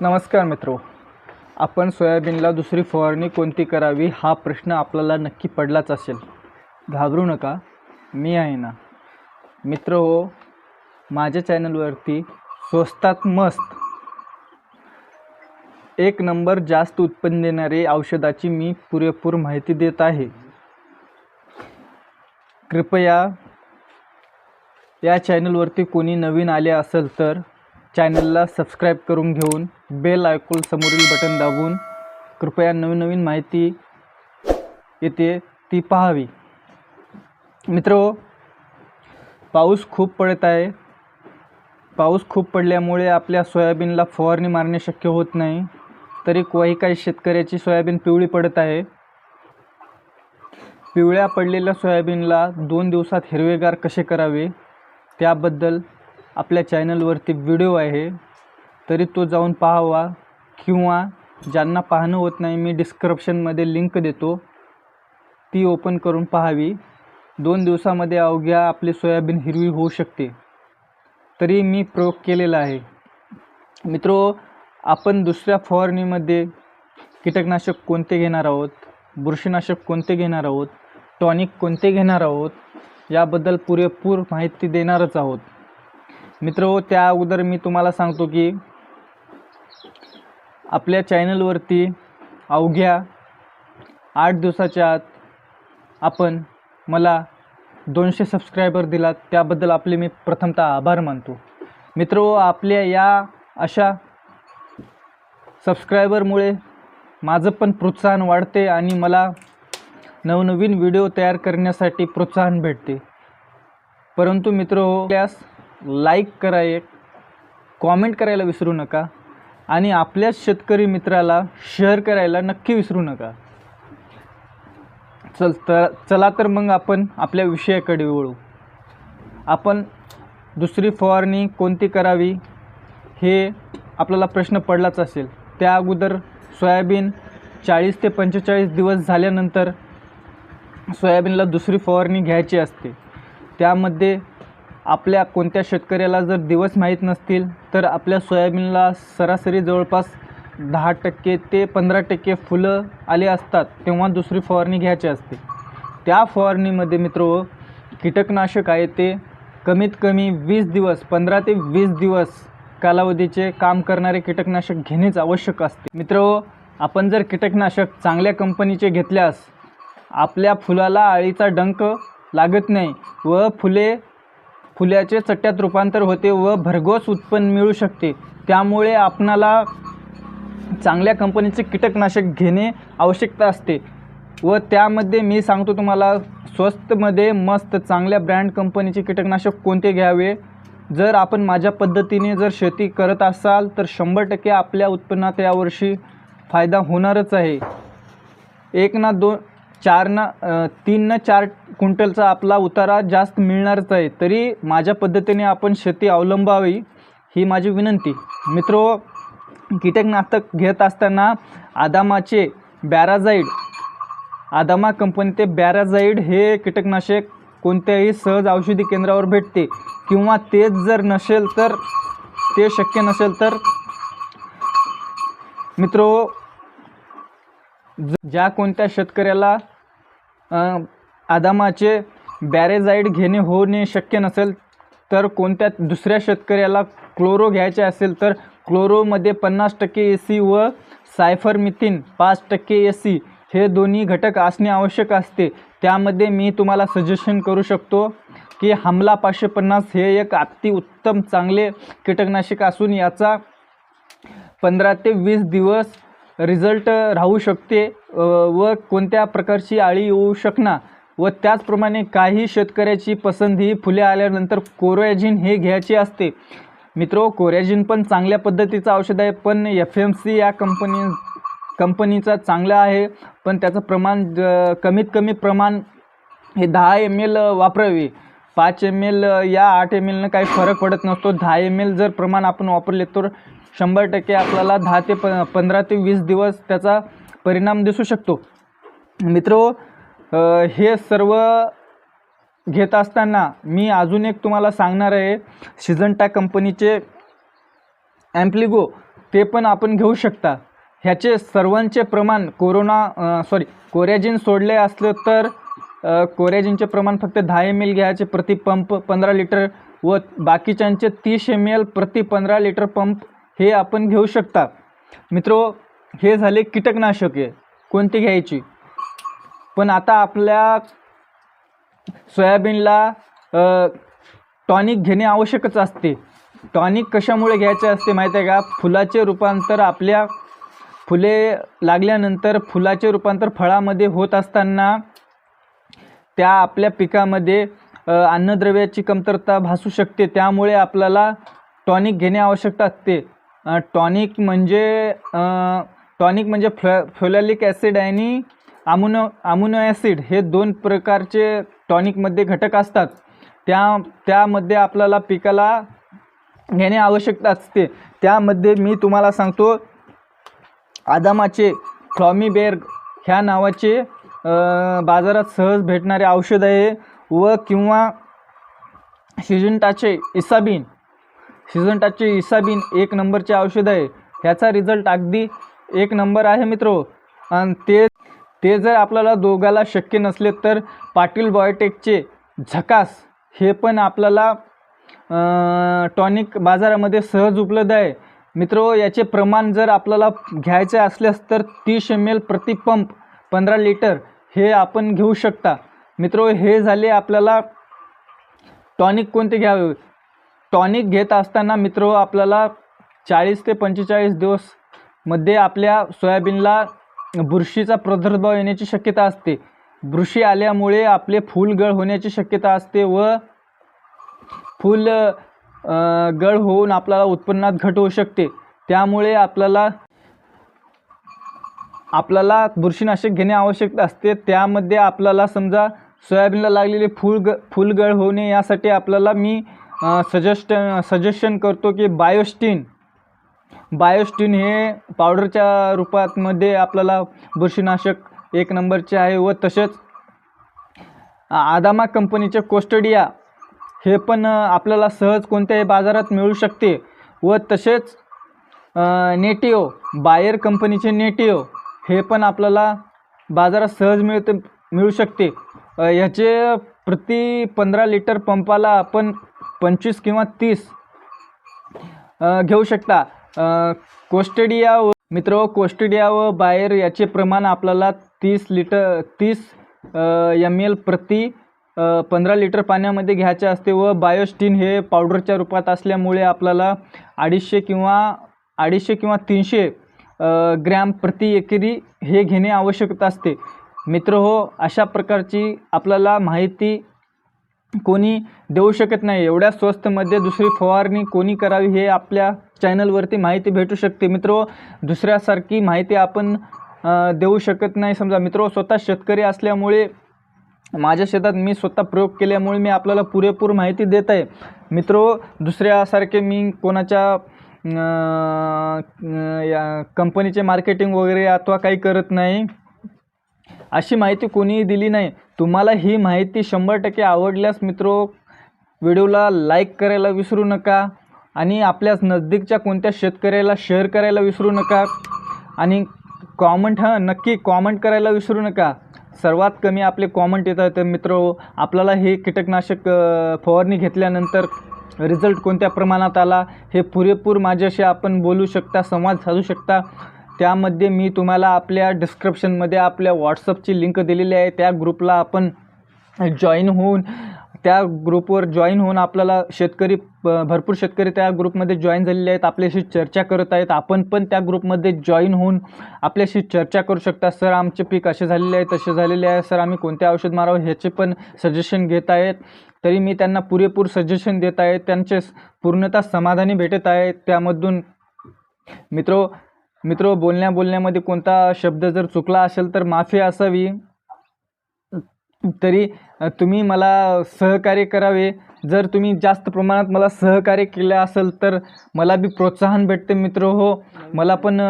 नमस्कार मित्रो. आपण सोयाबीनला दुसरी फवारणी कोणती करावी हा प्रश्न आपल्याला नक्की पडलाच असेल. घाबरू नका मी आहे ना. मित्र हो माझ्या चॅनलवरती स्वस्तात मस्त एक नंबर जास्त उत्पन्न देणारे औषधाची मी पुरेपूर माहिती देत आहे. कृपया या चॅनलवरती कोणी नवीन आले असेल तर चॅनलला सबस्क्राईब करून घेऊन बेल आयकॉल समोरील बटन दाबून कृपया नवीन नवीन माहिती येते ती पाहावी. मित्र पाऊस खूप पडत आहे. पाऊस खूप पडल्यामुळे आपल्या सोयाबीनला फवारणी मारणे शक्य होत नाही. तरी काही काही शेतकऱ्याची सोयाबीन पिवळी पडत आहे. पिवळ्या पडलेल्या सोयाबीनला दोन दिवसात हिरवेगार कसे करावे? त्याबद्दल आपल्या चॅनलवरती व्हिडिओ आहे. तरी तो जाऊन पाहावा किंवा ज्यांना पाहणं होत नाही मी डिस्क्रिप्शनमध्ये लिंक देतो. ती ओपन करून पाहावी. दोन दिवसामध्ये अवघ्या आपली सोयाबीन हिरवी होऊ शकते. तरी मी प्रयोग केलेला आहे. मित्रो आपण दुसऱ्या फवारणीमध्ये कीटकनाशक कोणते घेणार आहोत? बुरशीनाशक कोणते घेणार आहोत? टॉनिक कोणते घेणार आहोत? याबद्दल पुरेपूर माहिती देणारच आहोत. मित्र त्या अगोदर मी तुम्हाला सांगतो की आपल्या चॅनलवरती अवघ्या आठ दिवसाच्या आत आपण मला दोनशे सबस्क्रायबर दिलात त्याबद्दल आपले मी प्रथमतः आभार मानतो. मित्र हो, आपल्या या अशा सबस्क्रायबरमुळे माझं पण प्रोत्साहन वाढते आणि मला नवनवीन व्हिडिओ तयार करण्यासाठी प्रोत्साहन भेटते. परंतु मित्र हो, त्यास लाईक करा एक कॉमेंट करायला विसरू नका. आणि आपल्याच शेतकरी मित्राला शेअर करायला नक्की विसरू नका. चल तर चला तर मग आपण आपल्या विषयाकडे वळू. आपण दुसरी फवारणी कोणती करावी हे आपल्याला प्रश्न पडलाच असेल. त्या अगोदर सोयाबीन चाळीस ते पंचेचाळीस दिवस झाल्यानंतर सोयाबीनला दुसरी फवारणी घ्यायची असते. त्यामध्ये आपल्या कोणत्या शेतकऱ्याला जर दिवस माहीत नसतील तर आपल्या सोयाबीनला सरासरी जवळपास दहा टक्के ते पंधरा टक्के फुलं आले असतात तेव्हा दुसरी फवारणी घ्यायची असते. त्या फवारणीमध्ये मित्र कीटकनाशक आहे ते कमीत कमी वीस दिवस पंधरा ते वीस दिवस कालावधीचे काम करणारे कीटकनाशक घेणेच आवश्यक असते. मित्र आपण जर कीटकनाशक चांगल्या कंपनीचे घेतल्यास आपल्या फुलाला आळीचा डंक लागत नाही व फुले फुल्याचे चट्ट्यात रूपांतर होते व भरघोस उत्पन्न मिळू शकते. त्यामुळे आपणाला चांगल्या कंपनीचे कीटकनाशक घेणे आवश्यकता असते. व त्यामध्ये मी सांगतो तुम्हाला स्वस्तमध्ये मस्त चांगल्या ब्रँड कंपनीचे कीटकनाशक कोणते घ्यावे? जर आपण माझ्या पद्धतीने जर शेती करत असाल तर शंभर टक्के आपल्या उत्पन्नात यावर्षी फायदा होणारच आहे. एक ना दोन चारनं तीननं तीन चार क्विंटलचा आपला उतारा जास्त मिळणारच आहे. तरी माझ्या पद्धतीने आपण शेती अवलंबावी ही माझी विनंती. मित्रो कीटकनाशक घेत असताना आदामाचे बॅराझाईड आदामा कंपनी ते बॅराझाईड हे कीटकनाशक कोणत्याही सहज औषधी केंद्रावर भेटते किंवा तेच जर नसेल तर ते शक्य नसेल तर मित्रो ज- ज्या कोणत्या शेतकऱ्याला आदामाचे बॅरेझाईड घेणे होणे शक्य नसेल तर कोणत्या दुसऱ्या शेतकऱ्याला क्लोरो घ्यायचे असेल तर क्लोरोमध्ये पन्नास टक्के ए सी व सायफरमिथिन पाच टक्के ए सी हे दोन्ही घटक असणे आवश्यक असते. त्यामध्ये मी तुम्हाला सजेशन करू शकतो की हमला पाचशे पन्नास हे एक अति उत्तम चांगले कीटकनाशक असून याचा पंधरा ते वीस दिवस रिझल्ट राहू शकते व कोणत्या प्रकारची आळी येऊ शकणार व त्याचप्रमाणे काही शेतकऱ्याची पसंती फुले आल्यानंतर कोरॅजिन हे घ्यायचे असते. मित्रो कोरॅजिन पण चांगल्या पद्धतीचं औषध आहे पण एफ एम सी या कंपनी कंपनीचा चांगला आहे पण त्याचं प्रमाण कमीत कमी प्रमाण हे दहा एम एल वापरावे. पाच एम एल या आठ एम एलनं काही फरक पडत नसतो. दहा एम एल जर प्रमाण आपण वापरले तर शंभर टक्के आपल्याला दहा ते प पंधरा ते वीस दिवस त्याचा परिणाम दिसू शकतो. मित्रो हे सर्व घेत असताना मी अजून एक तुम्हाला सांगणार आहे. सिजंटा कंपनीचे ॲम्प्लिगो ते पण आपण घेऊ शकता. ह्याचे सर्वांचे प्रमाण कोरोना सॉरी कोरॅजिन सोडले असलं तर कोरॅजिनचे प्रमाण फक्त दहा एम एल घ्यायचे प्रति पंप पंधरा लिटर व बाकीच्यांचे तीस एम एल प्रति पंधरा लिटर पंप हे आपण घेऊ शकता. मित्रो हे झाले कीटकनाशके. कोणती घ्यायची? पण आता आपल्या सोयाबीनला टॉनिक घेणे आवश्यकच असते. टॉनिक कशामुळे घ्यायचे असते माहीत आहे का? फुलाचे रूपांतर आपल्या फुले लागल्यानंतर फुलाचे रूपांतर फळामध्ये होत असताना त्या आपल्या पिकामध्ये अन्नद्रव्याची कमतरता भासू शकते. त्यामुळे आपल्याला टॉनिक घेणे आवश्यकता असते. टॉनिक म्हणजे टॉनिक म्हणजे फ्ल फ्लोलॅलिक ॲसिड आणि आमोनो आमोनो ॲसिड हे दोन प्रकारचे टॉनिकमध्ये घटक असतात. त्या त्यामध्ये आपल्याला पिकाला घेणे आवश्यक असते. त्यामध्ये मी तुम्हाला सांगतो आदामाचे फ्लॉमीबेर्ग ह्या नावाचे बाजारात सहज भेटणारे औषध आहे व किंवा सिजंटाचे इसाबीन शिझनटाचे इसाबीन एक नंबरचे औषध आहे. ह्याचा रिझल्ट अगदी एक नंबर आहे मित्रो. आणि ते ते जर आपल्याला दोघाला शक्य नसले तर पाटील बायोटेकचे झकास हे पण आपल्याला टॉनिक बाजारामध्ये सहज उपलब्ध आहे. मित्रो याचे प्रमाण जर आपल्याला घ्यायचे असल्यास तर तीस एम एल प्रति पंप पंधरा लिटर हे आपण घेऊ शकता. मित्रो हे झाले आपल्याला टॉनिक कोणते घ्यावे? टॉनिक घेत असताना मित्र आपल्याला चाळीस ते पंचेचाळीस दिवसमध्ये आपल्या सोयाबीनला बुरशीचा प्रादुर्भाव येण्याची शक्यता असते. बुरशी आल्यामुळे आपले फूलगळ होण्याची शक्यता असते व फूल गळ होऊन आपल्याला उत्पन्नात घट होऊ शकते. त्यामुळे आपल्याला आपल्याला बुरशीनाशक घेणे आवश्यक असते. त्यामध्ये आपल्याला समजा सोयाबीनला लागलेले फूल ग फुलगळ होणे यासाठी आपल्याला मी सजेस्ट सजेशन करतो की बायोस्टीन बायोस्टीन हे पावडरच्या रूपातमध्ये आपल्याला बुरशीनाशक एक नंबरचे आहे व तसेच आदामा कंपनीचे कोस्टडिया हे पण आपल्याला सहज कोणत्याही बाजारात मिळू शकते. व तसेच नेटिओ बायर कंपनीचे नेटिओ हे पण आपल्याला बाजारात सहज मिळते मिळू शकते. ह्याचे प्रति पंधरा लिटर पंपाला आपण पंचवीस किंवा तीस. घेऊ शकता. कोस्टेडिया व मित्र कोस्टेडिया व बायर याचे प्रमाण आपल्याला तीस लिटर तीस एम एल प्रति पंधरा लिटर पाण्यामध्ये घ्यायचे असते व बायोस्टीन हे पावडरच्या रूपात असल्यामुळे आपल्याला अडीचशे किंवा अडीचशे किंवा तीनशे ग्रॅम प्रति एकरी हे घेणे आवश्यक असते. मित्र हो अशा प्रकारची आपल्याला माहिती कोणी देऊ शकत नाही. एवढ्या स्वस्तमध्ये दुसरी फवारणी कोणी करावी हे आपल्या चॅनलवरती माहिती भेटू शकते. मित्र दुसऱ्यासारखी माहिती आपण देऊ शकत नाही. समजा मित्र स्वतः शेतकरी असल्यामुळे माझ्या शेतात मी स्वतः प्रयोग केल्यामुळे मी आपल्याला पुरेपूर माहिती देत आहे. मित्र दुसऱ्यासारखे मी कोणाच्या या कंपनीचे मार्केटिंग वगैरे अथवा काही करत नाही. अशी माहिती कोणीही दिली नाही. तुम्हाला ही माहिती शंभर टक्के आवडल्यास मित्रो व्हिडिओला लाईक करायला विसरू नका आणि आपल्याच नजदीकच्या कोणत्या शेतकऱ्याला शेअर करायला विसरू नका आणि कॉमेंट हां नक्की कॉमेंट करायला विसरू नका. सर्वात कमी आपले कॉमेंट येतात तर मित्र आपल्याला हे कीटकनाशक फवारणी घेतल्यानंतर रिझल्ट कोणत्या प्रमाणात आला हे पुरेपूर माझ्याशी आपण बोलू शकता संवाद साधू शकता. त्यामध्ये मी तुम्हाला आपल्या डिस्क्रिप्शनमध्ये आपल्या व्हॉट्सअपची लिंक दिलेली आहे. त्या ग्रुपला आपण जॉईन होऊन त्या ग्रुपवर जॉईन होऊन आपल्याला शेतकरी भरपूर शेतकरी त्या ग्रुपमध्ये जॉईन झालेले आहेत. आपल्याशी चर्चा करत आहेत. आपण पण त्या ग्रुपमध्ये जॉईन होऊन आपल्याशी चर्चा करू शकता. सर आमचे पीक असे झालेले आहे तसे झालेले आहे. सर आम्ही कोणते औषध मारावं ह्याचे पण सजेशन घेत आहेत. तरी मी त्यांना पुरेपूर सजेशन देत आहे. त्यांचे स- पूर्णतः समाधानी भेटत आहे त्यामधून मित्रो मित्र बोलण्या बोलण्यामध्ये कोणता शब्द जर चुकला असेल तर माफी असावी. तरी तुम्ही मला सहकार्य करावे. जर तुम्ही जास्त प्रमाणात मला सहकार्य केलं असेल तर मला बी प्रोत्साहन भेटते मित्र हो. मला पण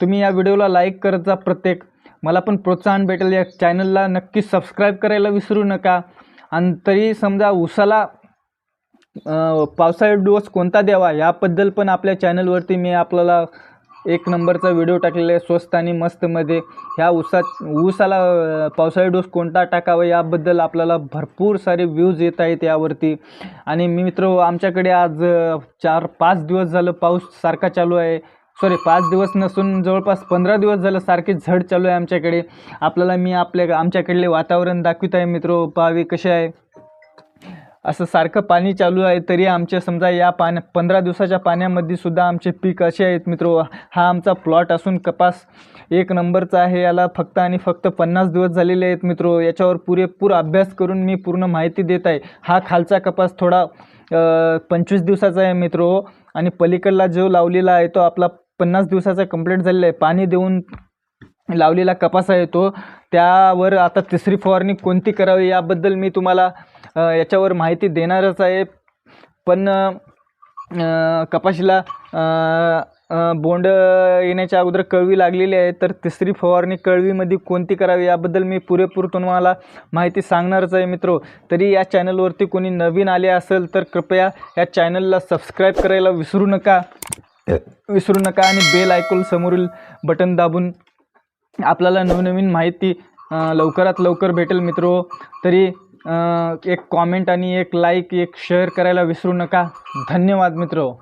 तुम्ही या व्हिडिओला लाईक करत जा प्रत्येक. मला पण प्रोत्साहन भेटेल या चॅनलला नक्की सबस्क्राईब करायला विसरू नका. आणि तरी समजा उसाला पावसाळी डोस कोणता द्यावा? याबद्दल पण आपल्या चॅनलवरती मी आपल्याला एक नंबरचा व्हिडिओ टाकलेला आहे स्वस्त आणि मस्तमध्ये ह्या ऊसात ऊसाला पावसाळी डोस कोणता टाकावा याबद्दल आपल्याला भरपूर सारे व्ह्यूज येत आहेत यावरती. आणि मी मित्र आमच्याकडे आज चार पाच दिवस झालं पाऊस सारखा चालू आहे. सॉरी पाच दिवस नसून जवळपास पंधरा दिवस झालं सारखी झड चालू आहे आमच्याकडे. आपल्याला मी आपल्या आमच्याकडले वातावरण दाखवित आहे मित्र पाहावे कसे आहे? असं सारखं पाणी चालू आहे तरी आमचे समजा या पाण्या पंधरा दिवसाच्या पाण्यामध्ये सुद्धा आमचे पीक असे आहेत मित्र. हा आमचा प्लॉट असून कपास एक नंबरचा आहे. याला फक्त आणि फक्त पन्नास दिवस झालेले आहेत मित्र. याच्यावर पुरेपूर अभ्यास करून मी पूर्ण माहिती देत आहे. हा खालचा कपास थोडा पंचवीस दिवसाचा आहे मित्रो. आणि पलीकडला जो लावलेला आहे तो आपला पन्नास दिवसाचा कंप्लीट झालेला आहे. पाणी देऊन लावलेला कपास आहे तो. त्यावर आता तिसरी फवारणी कोणती करावी याबद्दल मी तुम्हाला याच्यावर माहिती देणारच आहे. पण कपाशीला बोंड येण्याच्या अगोदर कळवी लागलेली आहे. तर तिसरी फवारणी कळवीमध्ये कोणती करावी याबद्दल मी पुरेपूर तुम्हाला माहिती सांगणारच आहे मित्र. तरी या चॅनलवरती कोणी नवीन आले असेल तर कृपया या चॅनलला सबस्क्राईब करायला विसरू नका. विसरू नका आणि बेल ऐकून समोरील बटन दाबून आपल्याला नवनवीन माहिती लवकरात लवकर भेटेल मित्रो. तरी एक कॉमेंट आणि एक लाईक एक शेअर करायला विसरू नका. धन्यवाद मित्रो.